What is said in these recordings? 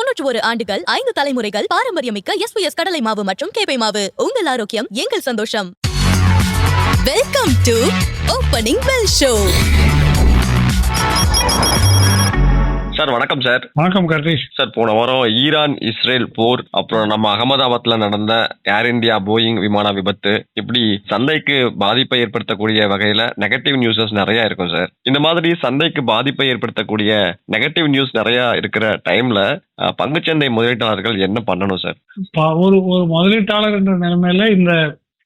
தொன்னூற்று ஒரு ஆண்டுகள் ஐந்து தலைமுறைகள் பாரம்பரியமிக்க எஸ் பி எஸ் கடலை மாவு மற்றும் கேபை மாவு. உங்கள் ஆரோக்கியம் எங்கள் சந்தோஷம். Welcome to opening bell show sir வணக்கம் சார். வணக்கம் கார்த்திஷ் சார் போன வாரம் ஈரான் இஸ்ரேல் போர் அப்புறம் நம்ம அகமதாபாத்ல நடந்த ஏர் இந்தியா போயிங் விமான விபத்து இப்படி சந்தைக்கு பாதிப்பை ஏற்படுத்தக்கூடிய வகையில நெகட்டிவ் நியூஸஸ் நிறைய இருக்கும் சார். இந்த மாதிரி சந்தைக்கு பாதிப்பை ஏற்படுத்தக்கூடிய நெகட்டிவ் நியூஸ் நிறைய இருக்கிற டைம்ல பங்குச்சந்தை முதலீட்டாளர்கள் என்ன பண்ணணும் சார்? ஒரு ஒரு முதலீட்டாளர் என்ற நிலைமையில இந்த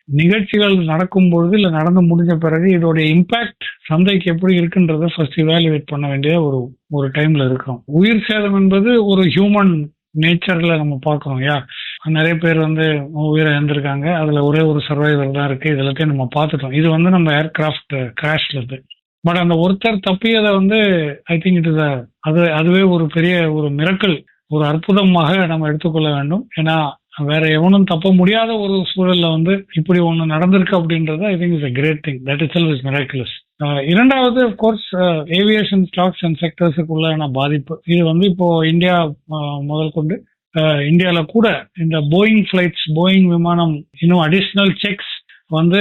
நிகழ்ச்சிகள் நடக்கும் பொழுது இல்லை நடந்து முடிஞ்ச பிறகு இதோடைய இம்பாக்ட் சந்தைக்கு எப்படி இருக்குன்றத ஃபர்ஸ்ட் இவாலுவேட் பண்ண வேண்டிய ஒரு ஒரு டைம்ல இருக்கிறோம் உயிர் சேதம் என்பது ஒரு ஹியூமன் நேச்சர்ல நம்ம பார்க்குறோம் யா? நிறைய பேர் வந்து உயிரை இழந்திருக்காங்க அதுல ஒரே ஒரு சர்வைவர் தான் இருக்கு இது எல்லாத்தையும் நம்ம பார்த்துட்டோம். இது வந்து நம்ம ஏர்கிராஃப்ட் கிராஷ்ல இருக்கு பட் அந்த ஒருத்தர் தப்பியதை வந்து ஐ திங்க் இட் இஸ் அது அதுவே ஒரு பெரிய ஒரு மிரக்கல் ஒரு அற்புதமாக நம்ம எடுத்துக்கொள்ள வேண்டும். ஏன்னா வேற எவனும் தப்ப முடியாத ஒரு சூழல்ல வந்து இப்படி ஒண்ணு நடந்திருக்கு அப்படின்றது I think is a great thing that is is miraculous இரண்டாவது கோர்ஸ் ஏவியேஷன் ஸ்டாக்ஸ் அண்ட் செக்டர்ஸுக்குள்ளான பாதிப்பு. இது வந்து இப்போ இந்தியா முதல் கொண்டு. இந்தியாவில் கூட இந்த போயிங் ஃபிளைட்ஸ் போயிங் விமானம் இன்னும் அடிஷ்னல் செக்ஸ் வந்து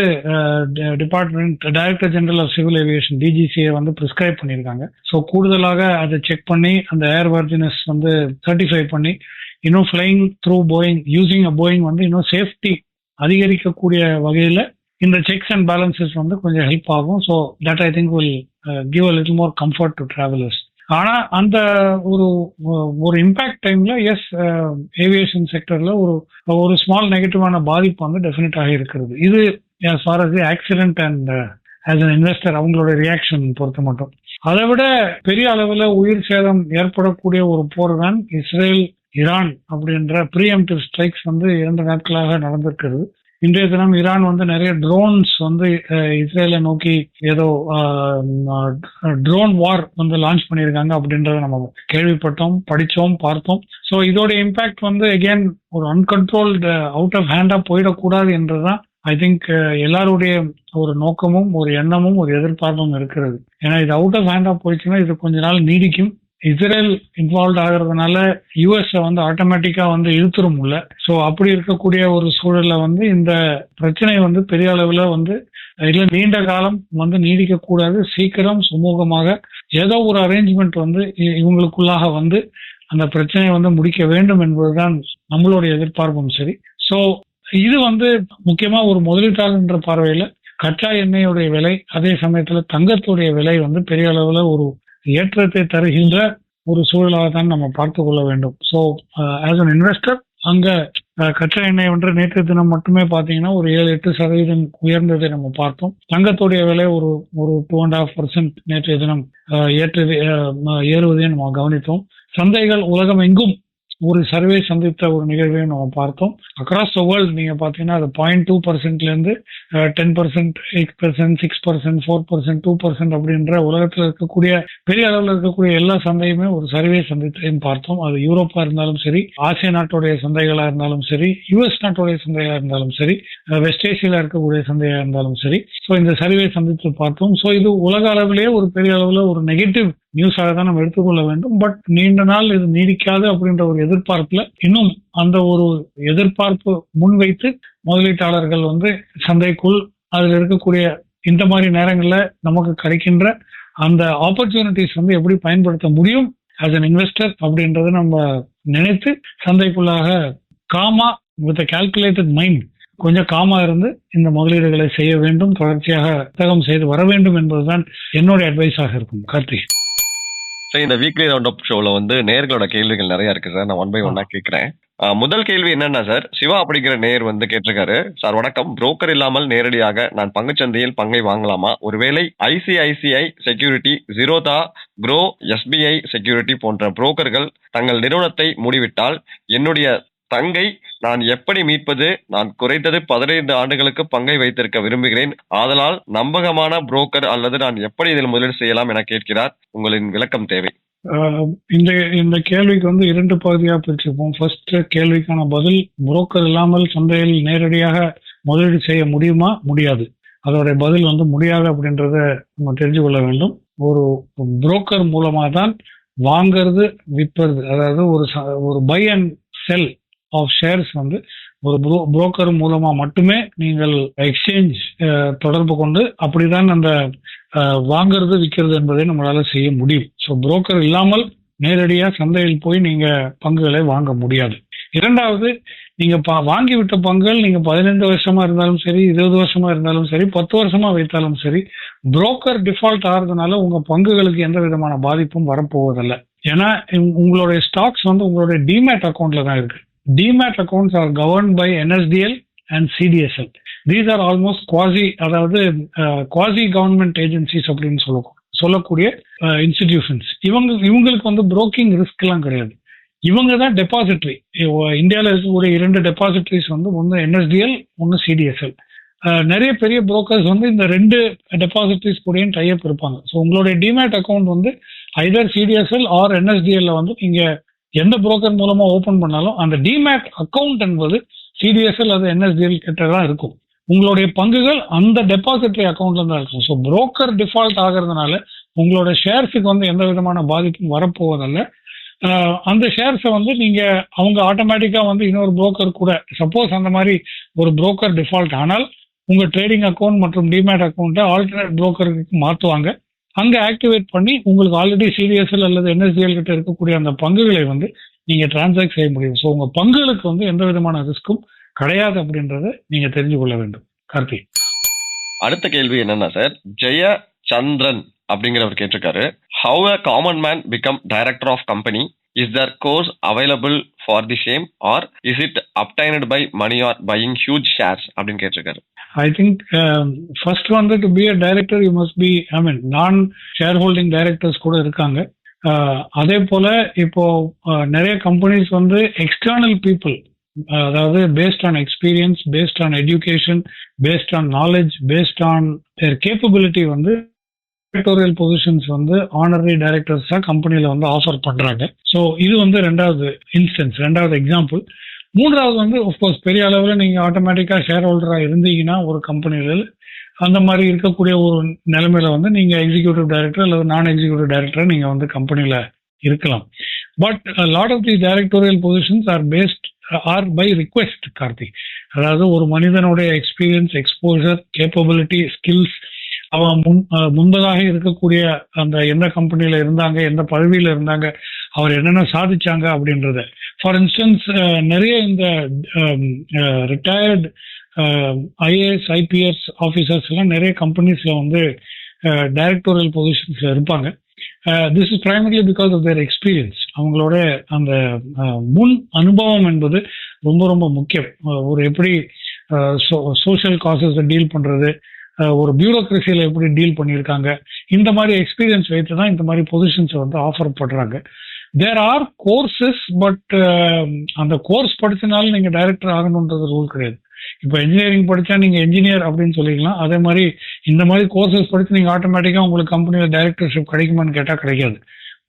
department director general of civil aviation DGCA வந்து ப்ரிஸ்கிரைப் பண்ணியிருக்காங்க. ஸோ கூடுதலாக அதை செக் பண்ணி அந்த ஏர் வர்ஜினஸ் வந்து சர்டிஃபை பண்ணி இன்னும் flying through Boeing using a Boeing வந்து இன்னும் சேஃப்டி அதிகரிக்கக்கூடிய வகையில் இந்த செக்ஸ் அண்ட் பேலன்சஸ் வந்து கொஞ்சம் ஹெல்ப் ஆகும். So that I think will give a little more comfort to travellers ஆனா அந்த ஒரு ஒரு இம்பாக்ட் டைம்ல எஸ் ஏவியேஷன் செக்டர்ல ஒரு ஒரு ஸ்மால் நெகட்டிவான பாதிப்பு வந்து டெஃபினட்டாக இருக்கிறது. இது as far as accident and as an investor அவங்களோட ரியாக்ஷன் பொறுத்த மட்டும். அதை விட பெரிய அளவில் உயிர் சேதம் ஏற்படக்கூடிய ஒரு போர் தான் இஸ்ரேல் ஈரான் அப்படின்ற ப்ரீஎம்டிவ் ஸ்ட்ரைக்ஸ் வந்து இரண்டு நாட்களாக நடந்திருக்கிறது. இன்றைய தினம் ஈரான் வந்து நிறைய ட்ரோன்ஸ் வந்து இஸ்ரேலை நோக்கி ஏதோ ட்ரோன் வார் வந்து லான்ச் பண்ணியிருக்காங்க அப்படின்றத நம்ம கேள்விப்பட்டோம் படித்தோம் பார்த்தோம். ஸோ இதோட இம்பாக்ட் வந்து அகேன் ஒரு அன்கண்ட்ரோல்டு அவுட் ஆஃப் ஹேண்டாக போயிடக்கூடாது என்றுதான் ஐ திங்க் எல்லாருடைய ஒரு நோக்கமும் ஒரு எண்ணமும் ஒரு எதிர்பார்ப்பும் இருக்கிறது. ஏன்னா இது அவுட் ஆஃப் ஹேண்டாக போயிடுச்சுன்னா இது கொஞ்ச நாள் நீடிக்கும். இஸ்ரேல் இன்வால்வ் ஆகிறதுனால யூஎஸ் வந்து ஆட்டோமேட்டிக்கா வந்து இழுத்துரும் ஸோ அப்படி இருக்கக்கூடிய ஒரு சூழல்ல வந்து இந்த பிரச்சனை வந்து பெரிய அளவுல வந்து இல்ல நீண்ட காலம் வந்து நீடிக்க கூடாது சீக்கிரம் சுமூகமாக ஏதோ ஒரு அரேஞ்ச்மெண்ட் வந்து இ- இவங்களுக்குள்ளாக வந்து அந்த பிரச்சனையை வந்து முடிக்க வேண்டும் என்பதுதான் நம்மளுடைய எதிர்பார்ப்பும் சரி. ஸோ இது வந்து முக்கியமா ஒரு முதலீட்டாளர்ன்ற பார்வையில கச்சா எண்ணெயுடைய விலை அதே சமயத்துல தங்கத்துடைய விலை வந்து பெரிய அளவுல ஒரு ஏற்றத்தை தருகின்ற ஒரு சூழலாக தான் நம்ம பார்த்து கொள்ள வேண்டும். ஸோ ஆஸ் அன் இன்வெஸ்டர் அங்க uh, கச்சா எண்ணெய் ஒன்று நேற்று தினம் மட்டுமே பார்த்தீங்கன்னா ஒரு ஏழு எட்டு சதவீதம் உயர்ந்ததை நம்ம பார்த்தோம். தங்கத்துடைய விலை ஒரு ஒரு டூ அண்ட் ஹாஃப் பர்சன்ட் நேற்றைய தினம் uh, ஏற்றது uh, ஏறுவதை நம்ம கவனித்தோம். சந்தைகள் உலகம் எங்கும் ஒரு சர்வே சந்தித்த ஒரு நிகழ்வையும் நம்ம பார்த்தோம். அக்ராஸ் த வேர்ல்டு நீங்க பாத்தீங்கன்னா அது பாயிண்ட் டூ பர்சன்ட்ல இருந்து ten percent eight percent six percent four percent two percent அப்படின்ற உலகத்துல இருக்கக்கூடிய பெரிய அளவில் இருக்கக்கூடிய எல்லா சந்தையுமே ஒரு சர்வே சந்தித்தையும் பார்த்தோம். அது யூரோப்பா இருந்தாலும் சரி ஆசிய நாட்டுடைய சந்தைகளா இருந்தாலும் சரி யுஎஸ் நாட்டுடைய சந்தையா இருந்தாலும் சரி வெஸ்ட் ஏசியால இருக்கக்கூடிய சந்தையா இருந்தாலும் சரி. ஸோ இந்த சர்வே சந்தித்து பார்த்தோம். ஸோ இது உலக அளவிலேயே ஒரு பெரிய அளவில் ஒரு நெகட்டிவ் நியூஸாக தான் நம்ம எடுத்துக்கொள்ள வேண்டும். பட் நீண்ட நாள் இது நீடிக்காது அப்படின்ற ஒரு எதிர்பார்ப்புல இன்னும் அந்த ஒரு எதிர்பார்ப்பு முன்வைத்து முதலீட்டாளர்கள் வந்து சந்தைக்குள் அதில் இருக்கக்கூடிய இந்த மாதிரி நேரங்களில் நமக்கு கிடைக்கின்ற அந்த ஆப்பர்ச்சுனிட்டிஸ் வந்து எப்படி பயன்படுத்த முடியும் ஆஸ் அன் இன்வெஸ்டர் அப்படின்றத நம்ம நினைத்து சந்தைக்குள்ளாக காமா வித் கால்குலேட்டட் மைண்ட் கொஞ்சம் காமா இருந்து இந்த முதலீடுகளை செய்ய வேண்டும். தொடர்ச்சியாக புத்தகம் செய்து வர வேண்டும் என்பதுதான் என்னுடைய அட்வைஸாக இருக்கும். கார்த்திக். ஸோ இந்த வீக்லி ரவுண்ட் அப் ஷோல வந்து நேர்களோட கேள்விகள் நிறைய இருக்கு சார். நான் ஒன் பை ஒன்னா கேட்கிறேன். முதல் கேள்வி என்னன்னா சார் சிவா அப்படிங்கிற நேர் வந்து கேட்டிருக்காரு. சார் வணக்கம். புரோக்கர் இல்லாமல் நேரடியாக நான் பங்குச்சந்தையில் பங்கை வாங்கலாமா? ஒருவேளை ICICI security Zerodha Groww SBI security போன்ற புரோக்கர்கள் தங்கள் நிறுவனத்தை மூடிவிட்டால் என்னுடைய தங்கை நான் எப்படி மீட்பது? நான் குறைந்தது பதினைந்து ஆண்டுகளுக்கு பங்கை வைத்திருக்க விரும்புகிறேன். ஆதலால் நம்பகமான புரோக்கர் அல்லது நான் எப்படி இதில் முதலீடு செய்யலாம் என கேட்கிறார். உங்களின் விளக்கம் தேவை. இந்த இந்த கேள்விக்கு வந்து இரண்டு பகுதியாக பிரிச்சிருப்போம். ஃபர்ஸ்ட் கேள்விக்கான பதில் புரோக்கர் இல்லாமல் சந்தையில் நேரடியாக முதலீடு செய்ய முடியுமா? முடியாது. அதோடைய பதில் வந்து முடியாது அப்படின்றத நம்ம தெரிஞ்சு கொள்ள வேண்டும். ஒரு புரோக்கர் மூலமாக தான் வாங்கிறது விற்பது. அதாவது ஒரு ச- ஒரு buy and sell of shares வந்து ஒரு புரோக்கர் மூலமா மட்டுமே நீங்கள் எக்ஸ்சேஞ்ச் தொடர்பு கொண்டு அப்படிதான் அந்த வாங்கிறது வாங்குறது விற்கிறது என்பதை நம்மளால செய்ய முடியும். ஸோ புரோக்கர் இல்லாமல் நேரடியாக சந்தையில் போய் நீங்க பங்குகளை வாங்க முடியாது. இரண்டாவது நீங்க பா- பங்குகள் நீங்க பதினைந்து வருஷமா இருந்தாலும் சரி இருபது வருஷமா இருந்தாலும் சரி பத்து வருஷமா வைத்தாலும் சரி புரோக்கர் டிஃபால்ட் ஆகிறதுனால உங்க பங்குகளுக்கு எந்த விதமான பாதிப்பும் வரப்போவதில்லை. ஏன்னா உங்களுடைய ஸ்டாக்ஸ் வந்து உங்களுடைய டிமேட் அக்கௌண்ட்ல தான் இருக்கு. Demat accounts are govern by NSDL and CDSL these are almost quasi அதாவது குவாசி கவர்மெண்ட் ஏஜென்சிஸ் அப்படின்னு சொல்ல சொல்லக்கூடிய இன்ஸ்டிடியூஷன்ஸ் இவங்க இவங்களுக்கு வந்து புரோக்கிங் ரிஸ்க் எல்லாம் கிடையாது. இவங்க தான் டெபாசிட்ரி இந்தியாவில் இருக்கக்கூடிய இரண்டு டெபாசிட்ரிஸ் வந்து ஒன்று என்எஸ்டிஎல் ஒன்று சிடிஎஸ்எல் நிறைய பெரிய புரோக்கர்ஸ் வந்து இந்த ரெண்டு டெபாசிட்ரிஸ் கூடயும் டைப் இருப்பாங்க. ஸோ உங்களுடைய டிமேட் அக்கௌண்ட் வந்து ஐதர் சிடிஎஸ்எல் ஆர் என்எஸ்டிஎல்ல வந்து நீங்கள் எந்த புரோக்கர் மூலமா ஓபன் பண்ணாலும் அந்த டிமேட் அக்கௌண்ட் என்பது சிடிஎஸ்எல் அது என்எஸ்டிஎல் கிட்ட தான் இருக்கும். உங்களுடைய பங்குகள் அந்த டெபாசிட்டரி அக்கௌண்ட்ல தான் இருக்கும். ஸோ புரோக்கர் டிஃபால்ட் ஆகிறதுனால உங்களோட ஷேர்ஸுக்கு வந்து எந்த விதமான பாதிப்பும் வரப்போவதல்ல. அந்த ஷேர்ஸை வந்து நீங்க அவங்க ஆட்டோமேட்டிக்கா வந்து இன்னொரு புரோக்கர் கூட சப்போஸ் அந்த மாதிரி ஒரு புரோக்கர் டிஃபால்ட் ஆனால் உங்க ட்ரேடிங் அக்கௌண்ட் மற்றும் டிமேட் அக்கௌண்ட்டை ஆல்டர்னேட் புரோக்கருக்கு மாற்றுவாங்க அங்க ஆக்டிவேட் பண்ணி உங்களுக்கு ஆல்ரெடி சிடிஎஸ்எல் அல்லது என்எஸ்டிஎல் கிட்ட இருக்கக்கூடிய அந்த பங்குகளை வந்து நீங்க டிரான்சாக்ட் செய்ய முடியும். ஸோ உங்க பங்குகளுக்கு வந்து எந்த விதமான ரிஸ்க்கும் கிடையாது அப்படின்றத நீங்க தெரிஞ்சு கொள்ள வேண்டும். கார்த்திக் அடுத்த கேள்வி என்னன்னா சார் ஜெய சந்திரன் அப்படிங்கிறவர் கேட்டிருக்காரு. How a common man become director of company is there course available for the same or is it obtained by money or buying huge shares அப்படின்னு கேட்டிருக்காரு. ஐ திங்க் ஃபர்ஸ்ட் வந்து to be a director you must be I mean non share holding directors கூட இருக்காங்க. அதே போல இப்போ நிறைய companies வந்து எக்ஸ்டர்னல் பீப்புள் அதாவது based on experience based on education based on knowledge based on their capability வந்து டைரக்டோரியல் பொசிஷன்ஸ் வந்து ஆனரரி தான் கம்பெனியில் வந்து ஆஃபர் பண்றாங்க. ஸோ இது வந்து ரெண்டாவது இன்ஸ்டன்ஸ் ரெண்டாவது எக்ஸாம்பிள் மூன்றாவது வந்து கோர்ஸ் பெரிய அளவில் நீங்க ஆட்டோமேட்டிக்கா ஷேர் ஹோல்டரா இருந்தீங்கன்னா ஒரு கம்பெனியில் அந்த மாதிரி இருக்கக்கூடிய ஒரு நிலைமையில வந்து நீங்க எக்ஸிக்யூட்டிவ் டைரக்டர் அல்லது நான் எக்ஸிக்யூட்டிவ் டைரக்டர் நீங்க வந்து கம்பெனியில் இருக்கலாம். But lot of the directorial positions are based or by request Karthik அதாவது ஒரு மனிதனுடைய எக்ஸ்பீரியன்ஸ் எக்ஸ்போஜர் கேப்பபிலிட்டி ஸ்கில்ஸ் அவன் முன் முன்பதாக இருக்கக்கூடிய அந்த எந்த கம்பெனியில இருந்தாங்க எந்த பதவியில இருந்தாங்க அவர் என்னென்ன சாதிச்சாங்க அப்படின்றத. ஃபார் இன்ஸ்டன்ஸ் நிறைய இந்த ரிட்டையர்டு ஐஏஎஸ் ஐபிஎஸ் ஆஃபீஸர்ஸ் எல்லாம் நிறைய கம்பெனிஸ்ல வந்து டைரக்டோரியல் பொசிஷன்ஸ்ல இருப்பாங்க. This is primarily because of their experience அவங்களோட அந்த முன் அனுபவம் என்பது ரொம்ப ரொம்ப முக்கியம். ஒரு எப்படி சோஷியல் காசஸை டீல் பண்ணுறது ஒரு பியூரோக்ரஸியில் எப்படி டீல் பண்ணியிருக்காங்க? இந்த மாதிரி எக்ஸ்பீரியன்ஸ் வைத்து தான் இந்த மாதிரி பொசிஷன்ஸை வந்து ஆஃபர் பண்ணுறாங்க தேர் ஆர் கோர்சஸ் பட் அந்த கோர்ஸ் படித்தனாலும் நீங்கள் டைரக்டர் ஆகணுன்றது ரூல் கிடையாது. இப்போ இன்ஜினியரிங் படித்தா நீங்கள் இன்ஜினியர் அப்படின்னு சொல்லிக்கலாம். அதே மாதிரி இந்த மாதிரி கோர்சஸ் படித்து நீங்கள் ஆட்டோமேட்டிக்காக உங்களுக்கு கம்பெனியில் டைரக்டர்ஷிப் கிடைக்குமான்னு கேட்டால் கிடைக்காது.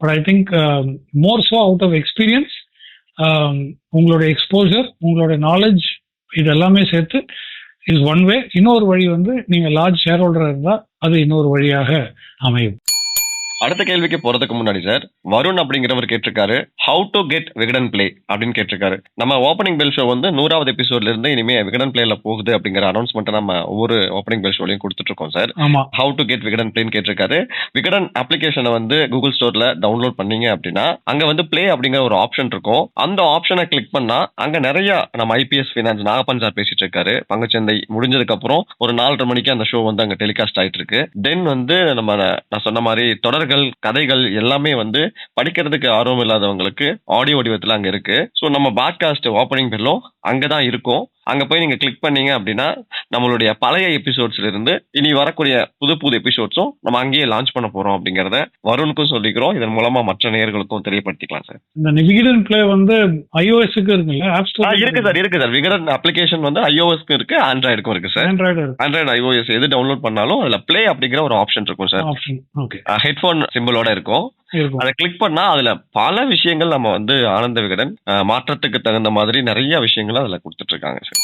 But I think more so out of experience உங்களோட எக்ஸ்போஜர் உங்களோட நாலேஜ் இது எல்லாமே சேர்த்து இஸ் ஒன் வே இன்னொரு வழி வந்து நீங்க லார்ஜ் ஷேர் ஹோல்டர் இருந்தால் அது இன்னொரு வழியாக அமையும். அடுத்த கேள்விக்கு போறதுக்கு முன்னாடி சார் வருண் அப்படிங்கிறவர் கேட்டிருக்காரு how to get Vikatan play அப்படின்னு கேட்டிருக்காரு. நம்ம ஓப்பனிங் பெல் ஷோ வந்து நூறாவது எபிசோட்ல இருந்து இனிமே விகடன் பிளேல போகுது அப்படிங்கிற அனௌன்ஸ்மெண்ட் நம்ம ஒவ்வொரு ஓப்பனிங் பெல் ஷோலையும் கொடுத்துட்டு இருக்கோம் sir. How to get Vikatan பிளேன்னு கேட்டிருக்காரு. விகடன் அப்ளிகேஷனை வந்து கூகுள் ஸ்டோர்ல டவுன்லோட் பண்ணீங்க அப்படின்னா அங்க வந்து பிளே அப்படிங்கிற ஒரு ஆப்ஷன் இருக்கும். அந்த ஆப்ஷனை கிளிக் பண்ணா அங்க நிறைய நம்ம ஐபிஎஸ் ஃபினான்ஸ் நாகப்பன் சார் பேசிட்டு இருக்காரு. பங்குச்சந்தை முடிஞ்சதுக்கு அப்புறம் ஒரு நாலரை மணிக்கு அந்த ஷோ வந்து அங்க டெலிகாஸ்ட் ஆயிட்டு இருக்கு. தென் வந்து நம்ம நான் சொன்ன மாதிரி தொடர்கள் கதைகள் எல்லாமே வந்து படிக்கிறதுக்கு ஆர்வம் இல்லாதவங்களுக்கு ஆடியோ வடிவத்தில் அங்கே இருக்கு. ஸோ நம்ம பாட்காஸ்ட் ஓப்பனிங் பெல்லும் அங்கதான் இருக்கும். அங்க போய் நீங்க கிளிக் பண்ணீங்க அப்படின்னா நம்மளுடைய பழைய எபிசோட்ஸ்ல இருந்து இனி வரக்கூடிய புது புது எபிசோட்ஸும் நம்ம அங்கேயே லான்ச் பண்ண போறோம் அப்படிங்கறத வருணுக்கும் சொல்லிக்கிறோம். இதன் மூலமா மற்ற நேயர்களுக்கும் தெரியப்படுத்திக்கலாம் சார். இந்த நிவிகிடன் பிளே வந்து ஐஓஎஸ்க்கு இருக்குல்ல இருக்கு சார் இருக்கு சார். விகடன் அப்ளிகேஷன் வந்து ஐஓஎஸ்க்கும் இருக்கு ஆண்ட்ராய்டுக்கும் இருக்கு சார். ஆண்ட்ராய்டு ஆண்ட்ராய்டு ஐஓஎஸ் எது டவுன்லோட் பண்ணாலும் அதுல ப்ளே அப்படிங்கிற ஒரு ஆப்ஷன் இருக்கும் சார். ஓகே ஹெட்ஃபோன் சிம்பிளோட இருக்கும். அதை கிளிக் பண்ணா அதுல பல விஷயங்கள் நம்ம வந்து ஆனந்த விகடன் மாற்றத்துக்கு தகுந்த மாதிரி நிறைய விஷயங்கள் அதுல கொடுத்துட்டு இருக்காங்க சார்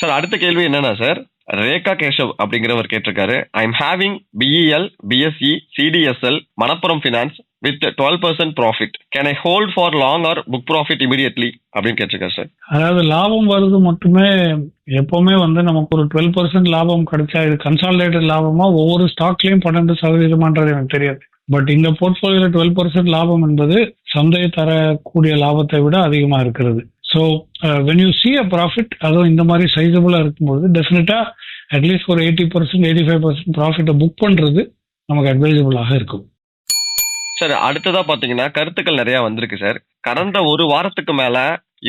சார் அடுத்த கேள்வி என்னன்னா சார் ரேகா கேஷவ் அப்படிங்கிறவர் கேட்டிருக்காரு. I am having BEL BSC CDSL Manappuram Finance with twelve percent profit can I hold for long or book profit immediately அப்படின்னு கேட்டிருக்காரு சார் அதாவது லாபம் வருது மட்டுமே எப்பவுமே வந்து நமக்கு ஒரு டுவெல் பர்சன்ட் லாபம் கிடைச்சா இது கன்சாலிடேட்டட் லாபமா ஒவ்வொரு ஸ்டாக்லயும் பன்னெண்டு சதவீதமான்றது எனக்கு தெரியாது. பட் இந்த போர்ட்ஃபோலியோல டுவெல் பர்சன்ட் லாபம் என்பது சந்தை தரக்கூடிய லாபத்தை விட அதிகமா இருக்கிறது. So when you see a profit அதுவும் இந்த மாதிரி சைஸபிளா இருக்கும்போது டெஃபினட்டா அட்லீஸ்ட் ஒரு eighty percent eighty five percent ப்ராஃபிட்டை புக் பண்றது நமக்கு அட்வைசபிளாக இருக்கும். சார் அடுத்ததா பாத்தீங்கன்னா கருத்துக்கள் நிறைய வந்திருக்கு சார் கடந்த ஒரு வாரத்துக்கு மேல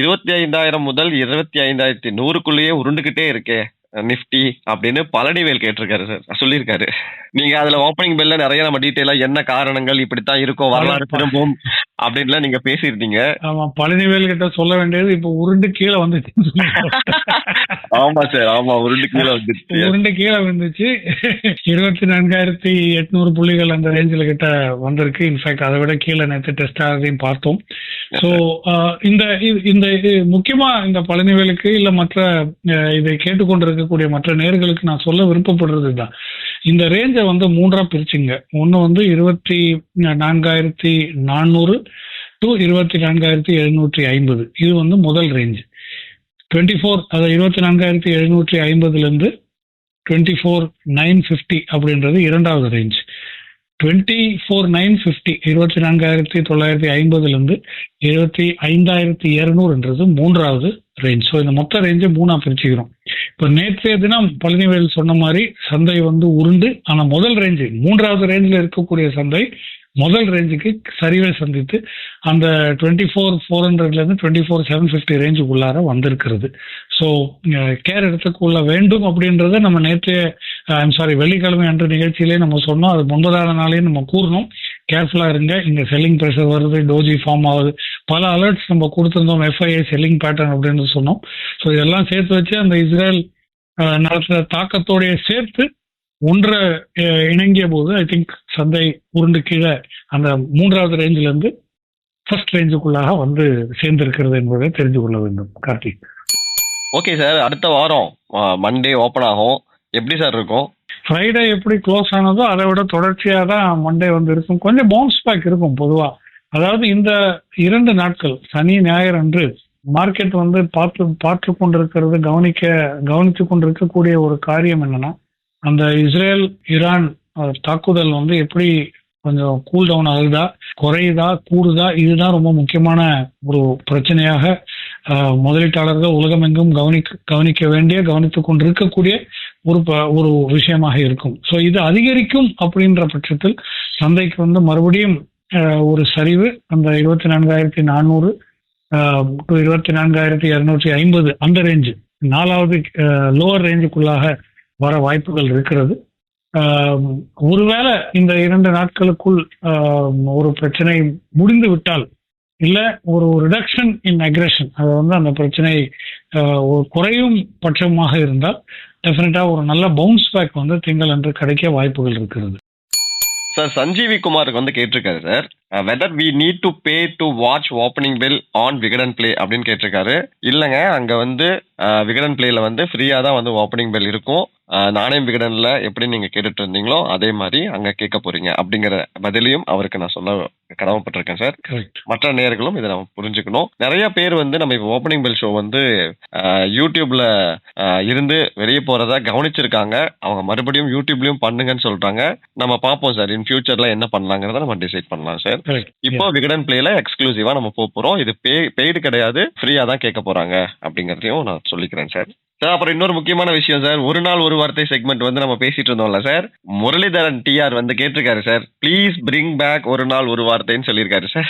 இருபத்தி ஐந்தாயிரம் முதல் இருபத்தி ஐந்தாயிரத்தி நூறுக்குள்ளேயே உருண்டுகிட்டே இருக்கே. நிஃப்டி அப்படின்னு பழனிவேல் கேட்டிருக்காரு சார். சொல்லியிருக்காரு. நீங்க அதுல ஓப்பனிங் பெல்ல நிறைய நம்ம டீட்டெயிலா என்ன காரணங்கள் இப்படித்தான் இருக்கும் வரலாறு திரும்பும் அப்படின்லாம் நீங்க பேசியிருந்தீங்க. ஆமா பழனிவேல் கிட்ட சொல்ல வேண்டியது இப்போ உருண்டு கீழே வந்துச்சு. ஆமா சார். ஆமா உருண்டு கீழே வந்துருச்சு உருண்டு கீழே வந்துச்சு. இருபத்தி நான்காயிரத்தி எட்நூறு புள்ளிகள் அந்த ரேஞ்சில் கிட்ட வந்திருக்கு. இன்ஃபேக்ட் அதை விட கீழே நேற்று டெஸ்ட் ஆகிறதையும் பார்த்தோம். ஸோ இந்த இந்த முக்கியமா இந்த பழனிவேலுக்கு இல்ல மற்ற இதை கேட்டுக்கொண்டிருக்கக்கூடிய மற்ற நேர்களுக்கு நான் சொல்ல விருப்பப்படுறது தான் இந்த ரேஞ்சை வந்து மூன்றா பிரிச்சுங்க. ஒன்று வந்து இருபத்தி நான்காயிரத்தி நானூறு டு இருபத்தி நான்காயிரத்தி எழுநூற்றி ஐம்பது. இது வந்து முதல் ரேஞ்ச் டுவெண்ட்டி ஃபோர் அதாவது இருபத்தி நான்காயிரத்தி எழுநூற்றி ஐம்பதுலேருந்து டுவெண்ட்டி ஃபோர் நைன் ஃபிஃப்டி அப்படின்றது இரண்டாவது range twenty four nine fifty இருபத்தி நான்காயிரத்தி தொள்ளாயிரத்தி ஐம்பதுலேருந்து இருபத்தி ஐந்தாயிரத்தி இரநூறுன்றது மூன்றாவது ரேஞ்ச் ஸோ இந்த மொத்த ரேஞ்சை மூணாக பிரிச்சுக்கிறோம். இப்போ நேற்றைய தினம் பழனிவேல் சொன்ன மாதிரி சந்தை வந்து உருண்டு. ஆனால் முதல் ரேஞ்சு மூன்றாவது ரேஞ்சில் இருக்கக்கூடிய சந்தை முதல் ரேஞ்சுக்கு சரிவை சந்தித்து அந்த டுவெண்ட்டி ஃபோர் ஃபோர் ஹண்ட்ரட்லேருந்து டுவெண்ட்டி ஃபோர் செவன் ஃபிஃப்டி ரேஞ்சுக்குள்ளார வந்திருக்கிறது ஸோ கேர் எடுத்துக்கொள்ள வேண்டும் அப்படின்றத நம்ம நேற்றைய ஐம் சாரி வெள்ளிக்கிழமை அன்று நிகழ்ச்சியிலே நம்ம சொன்னோம். அது முன்பதான நாளையும் நம்ம கூறணும் கேர்ஃபுல்லா இருங்க. இங்க செல்லிங் ப்ரெஷர் வருது டோஜி ஃபார்ம் ஆகுது. பல அலர்ட்ஸ் நம்ம கொடுத்துருந்தோம் எஃப்ஐஏ செல்லிங் பேட்டர்ன் அப்படின்னு சொன்னோம். ஸோ இதெல்லாம் சேர்த்து வச்சு அந்த இஸ்ரேல் அஹ், நடத்துற தாக்கத்தோடைய சேர்த்து ஒன்றை இணங்கிய போது ஐ திங்க் சந்தை உருண்டு கீழே அந்த மூன்றாவது ரேஞ்சில இருந்து ஃபர்ஸ்ட் ரேஞ்சுக்குள்ளாக வந்து சேர்ந்திருக்கிறது என்பதை தெரிஞ்சு கொள்ள வேண்டும். கார்த்திக். ஓகே சார் அடுத்த வாரம் மண்டே ஓப்பன் ஆகும். எப்படி சார் இருக்கும்? ஃப்ரைடே எப்படி க்ளோஸ் ஆனதோ அதை விட தொடர்ச்சியாக தான் மண்டே வந்து இருக்கும் கொஞ்சம் பவுன்ஸ் பேக் இருக்கும் பொதுவாக அதாவது இந்த இரண்டு நாட்கள் சனி ஞாயிறு அன்று மார்க்கெட் வந்து பார்த்து பார்த்து கொண்டிருக்கிறது கவனிக்க கவனித்து கொண்டிருக்கக்கூடிய ஒரு காரியம் என்னன்னா அந்த இஸ்ரேல் ஈரான் தாக்குதல் வந்து எப்படி கொஞ்சம் கூல் டவுன் ஆகுதா குறையுதா கூடுதா இதுதான் ரொம்ப முக்கியமான ஒரு பிரச்சனையாக முதலீட்டாளர்கள் உலகமெங்கும் கவனிக்க கவனிக்க வேண்டிய கவனித்து கொண்டிருக்கக்கூடிய ஒரு ப- ஒரு விஷயமாக இருக்கும். ஸோ இது அதிகரிக்கும் அப்படின்ற பட்சத்தில் சந்தைக்கு வந்து மறுபடியும் ஒரு சரிவு அந்த இருபத்தி நான்காயிரத்தி நானூறு டு இருபத்தி நான்காயிரத்தி இரநூற்றி ஐம்பது அந்த ரேஞ்சு நாலாவது லோவர் ரேஞ்சுக்குள்ளாக வர வாய்ப்புகள் இருக்கிறது. ஒருவேளை இந்த இரண்டு நாட்களுக்குள் ஒரு பிரச்சனை முடிந்து விட்டால் இல்லை ஒரு ரிடக்ஷன் இன் அக்ரெஷன் அது வந்து அந்த பிரச்சனை ஆஹ், ஒரு குறையும் பட்சமாக இருந்தால் டெஃபினட்டா ஒரு நல்ல பவுன்ஸ் பேக் வந்து திங்கள் அன்று கிடைக்க வாய்ப்புகள் இருக்கிறது. சார் சஞ்சீவி குமாருக்கு வந்து கேட்டிருக்காரு sir whether we need to pay to watch opening bell on Vikatan play அப்படின்னு கேட்டிருக்காரு. இல்லைங்க அங்க வந்து uh, விகடன் பிளேல வந்து ஃப்ரீயா தான் வந்து ஓப்பனிங் பெல் இருக்கும். Uh, நாணயம் விகடன்ல எப்படி நீங்க கேட்டுட்டு இருந்தீங்களோ அதே மாதிரி அங்க கேட்க போறீங்க அப்படிங்கிற பதிலையும் அவருக்கு நான் சொல்ல கடமைப்பட்டிருக்கேன் சார். மற்ற நேயர்களும் இதை நம்ம புரிஞ்சுக்கணும். நிறைய பேர் வந்து நம்ம இப்போ ஓப்பனிங் பெல் ஷோ வந்து யூடியூப்ல இருந்து வெளியே போறத கவனிச்சிருக்காங்க. அவங்க மறுபடியும் யூடியூப்லயும் பண்ணுங்கன்னு சொல்றாங்க. நம்ம பார்ப்போம் சார். இன் ஃபியூச்சர்ல என்ன பண்ணலாங்கிறத நம்ம டிசைட் பண்ணலாம் சார். இப்போ விகடன் பிளேல எக்ஸ்க்ளூசிவா நம்ம போறோம். இது பே பெய்டு கிடையாது. ஃப்ரீயா தான் கேட்க போறாங்க அப்படிங்கறதையும் நான் சொல்லிக்கிறேன் சார். சார் அப்புறம் இன்னொரு முக்கியமான விஷயம் சார். ஒரு நாள் ஒரு வார்த்தை செக்மெண்ட் வந்து நம்ம பேசிட்டு இருந்தோம்ல சார். முரளிதரன் டிஆர் வந்து கேட்டிருக்காரு சார். ப்ளீஸ் பிரிங் பேக் ஒரு நாள் ஒரு வார்த்தைன்னு சொல்லியிருக்காரு சார்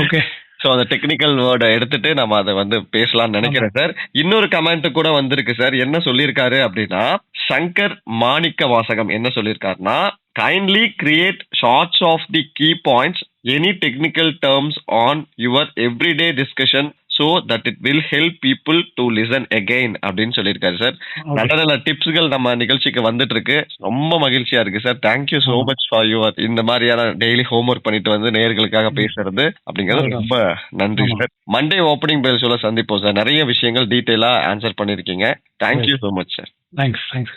ஓகே ஸோ அந்த டெக்னிக்கல் வேர்டை எடுத்துட்டு நம்ம அதை வந்து பேசலாம்னு நினைக்கிறேன் சார் இன்னொரு கமெண்ட் கூட வந்திருக்கு சார் என்ன சொல்லியிருக்காரு அப்படின்னா சங்கர் மாணிக்க வாசகம் என்ன சொல்லியிருக்காருன்னா kindly create shorts of the key points any technical terms on your everyday discussion so that it will help people to listen again அப்படின்னு சொல்லியிருக்காரு சார் நல்ல நல்ல டிப்ஸ்கள் நம்ம நிகழ்ச்சிக்கு வந்துட்டு இருக்கு ரொம்ப மகிழ்ச்சியா இருக்கு சார் தேங்க்யூ ஆமா. மச் ஃபார் யுவர் இந்த மாதிரியான டெய்லி ஹோம்ஒர்க் பண்ணிட்டு வந்து நேயர்களுக்காக பேசுறது அப்படிங்கிறது. ரொம்ப நன்றி. சார் மண்டே ஓப்பனிங் பேல் ஷோல சந்திப்போம் சார் நிறைய விஷயங்கள் டீட்டெயிலா ஆன்சர் பண்ணிருக்கீங்க thank you so much sir thanks thanks